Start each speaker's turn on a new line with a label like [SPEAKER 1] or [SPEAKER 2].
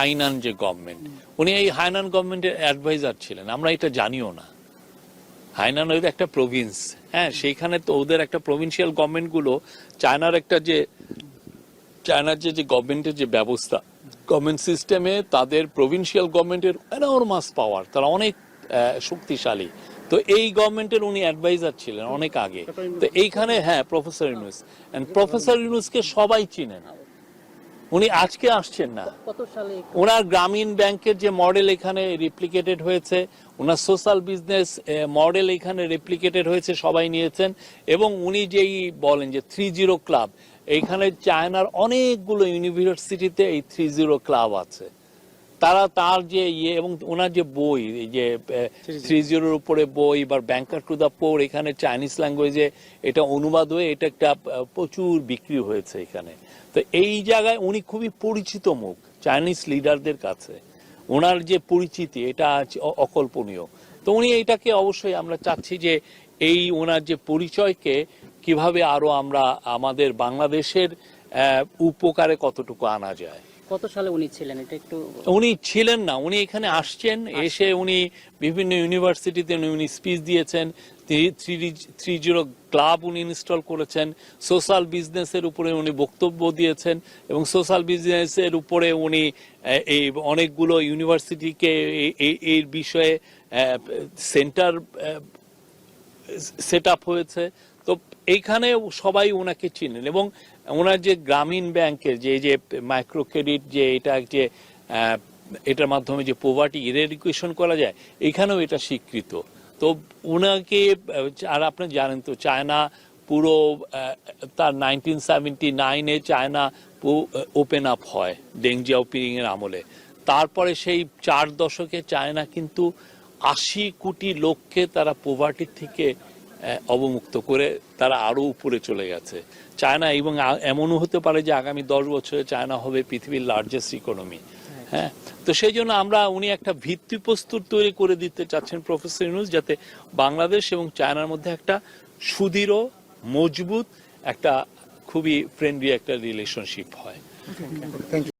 [SPEAKER 1] Hainan যে government উনি এই হাইনান গভর্নমেন্টের অ্যাডভাইজার ছিলেন। আমরা এটা জানিও না। হাইনান ওদের একটা প্রভিন্স হ্যাঁ সেইখানে তো ওদের একটা প্রভিন্সিয়াল গভর্নমেন্টগুলো, চায়নার একটা যে, চায়নার যে যে গভর্নমেন্টের যে ব্যবস্থা গভর্নমেন্ট সিস্টেমে তাদের প্রভিন্সিয়াল গভর্নমেন্টের এনর্মাস পাওয়ার তারা অনেক শক্তিশালী। তো এই গভর্নমেন্টের উনি অ্যাডভাইজার ছিলেন অনেক আগে। তো এইখানে হ্যাঁ প্রফেসর ইউনুস। প্রফেসর ইউনুসকে সবাই চিনেন উনি আজকে আসছেন না। ওনার গ্রামীণ ব্যাংকের যে মডেল এখানে রেপ্লিকেটেড হয়েছে ওনার সোশ্যাল বিজনেস মডেল এখানে রেপ্লিকেটেড হয়েছে সবাই নিয়েছেন। এবং উনি যেই বলেন যে থ্রি জিরো ক্লাব এইখানে চায়নার অনেকগুলো ইউনিভার্সিটিতে এই থ্রি জিরো ক্লাব আছে। তারা তার যে ইয়ে এবং ওনার যে বই এই যে থ্রি জিরোর উপরে বই বা ব্যাংকার টু দ্য পোর এখানে চাইনিজ ল্যাঙ্গুয়েজে এটা অনুবাদ হয়ে এটা একটা প্রচুর বিক্রি হয়েছে এখানে। তো এই জায়গায় উনি খুবই পরিচিত মুখ চাইনিজ লিডারদের কাছে। ওনার যে পরিচিতি এটা অকল্পনীয়। তো উনি এইটাকে অবশ্যই আমরা চাচ্ছি যে এই ওনার যে পরিচয়কে কীভাবে আরও আমরা আমাদের বাংলাদেশের আহ, উপকারে কতটুকু আনা যায়।
[SPEAKER 2] কত সালে উনি ছিলেন? এটা একটু
[SPEAKER 1] উনি ছিলেন না উনি এখানে আসছেন এসে উনি বিভিন্ন ইউনিভার্সিটিতে উনি স্পিচ দিয়েছেন থ্রি জিরো ক্লাব উনি ইনস্টল করেছেন সোশ্যাল বিজনেসের উপরে উনি বক্তব্য দিয়েছেন এবং সোশ্যাল বিজনেসের উপরে উনি এই অনেকগুলো ইউনিভার্সিটিকে এই- বিষয়ে সেন্টার সেট আপ হয়েছে। তো এইখানে সবাই ওনাকে চিনেন এবং ওনার যে গ্রামীণ ব্যাংকের যে যে মাইক্রো ক্রেডিট যে, এটা যে এটার মাধ্যমে যে পোভার্টি ইরেডিকেশন করা যায় এখানেও এটা স্বীকৃত। তো ওনাকে আর আপনি জানেন তো চায়না পুরো তার নাইনটিন সেভেন্টি নাইনে চায়না ওপেন আপ হয় ডেং জিয়াওপিং এর আমলে। তারপরে সেই চার দশকে চায়না কিন্তু আশি কোটি লোককে তারা পোভার্টির থেকে অবমুক্ত করে তারা আরও উপরে চলে গেছে। চায়না এবং এমনও হতে পারে যে আগামী দশ বছরে চায়না হবে পৃথিবীর লার্জেস্ট ইকোনমি হ্যাঁ? তো সেই জন্য আমরা উনি একটা ভিত্তিপ্রস্তুর তৈরি করে দিতে চাচ্ছেন প্রফেসর ইউনুস যাতে বাংলাদেশ এবং চায়নার মধ্যে একটা সুদৃঢ় মজবুত একটা খুবই ফ্রেন্ডলি একটা রিলেশনশিপ হয়।
[SPEAKER 3] Thank you